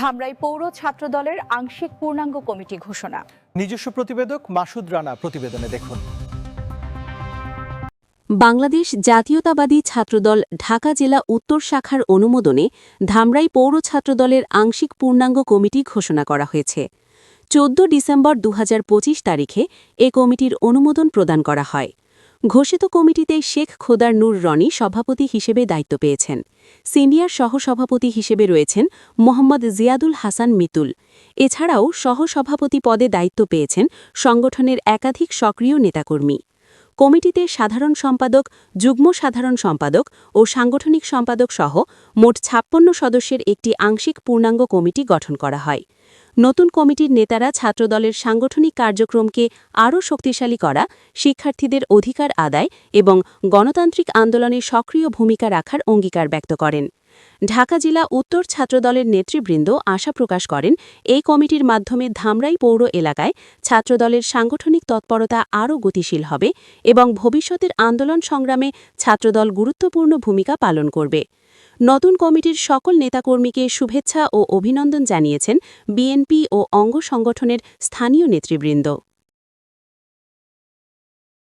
ধামরাই পৌর ছাত্রদলের আংশিক পূর্ণাঙ্গ কমিটি ঘোষণা। নিজস্ব প্রতিবেদক মাসুদ রানা প্রতিবেদনে দেখুন। বাংলাদেশ জাতীয়তাবাদী ছাত্রদল ঢাকা জেলা উত্তর শাখার অনুমোদনে ধামরাই পৌর ছাত্রদলের আংশিক পূর্ণাঙ্গ কমিটি ঘোষণা করা হয়েছে। চোদ্দ ডিসেম্বর দু হাজার পঁচিশ তারিখে এ কমিটির অনুমোদন প্রদান করা হয়। ঘোষিত কমিটিতে শেখ খোদার নূর রনি সভাপতি হিসেবে দায়িত্ব পেয়েছেন। সিনিয়র সহসভাপতি হিসেবে রয়েছেন মোহাম্মদ জিয়াদুল হাসান মিতুল। এছাড়াও সহসভাপতি পদে দায়িত্ব পেয়েছেন সংগঠনের একাধিক সক্রিয় নেতাকর্মী। কমিটিতে সাধারণ সম্পাদক, যুগ্ম সাধারণ সম্পাদক ও সাংগঠনিক সম্পাদক সহ মোট ছাপ্পান্ন সদস্যের একটি আংশিক পূর্ণাঙ্গ কমিটি গঠন করা হয়। নতুন কমিটির নেতারা ছাত্রদলের সাংগঠনিক কার্যক্রমকে আরও শক্তিশালী করা, শিক্ষার্থীদের অধিকার আদায় এবং গণতান্ত্রিক আন্দোলনে সক্রিয় ভূমিকা রাখার অঙ্গীকার ব্যক্ত করেন। ঢাকা জেলা উত্তর ছাত্রদলের নেতৃবৃন্দ আশা প্রকাশ করেন, এই কমিটির মাধ্যমে ধামরাই পৌর এলাকায় ছাত্রদলের সাংগঠনিক তৎপরতা আরও গতিশীল হবে এবং ভবিষ্যতের আন্দোলন সংগ্রামে ছাত্রদল গুরুত্বপূর্ণ ভূমিকা পালন করবে। নতুন কমিটির সকল নেতাকর্মীকে শুভেচ্ছা ও অভিনন্দন জানিয়েছেন বিএনপি ও অঙ্গ সংগঠনের স্থানীয় নেতৃবৃন্দ।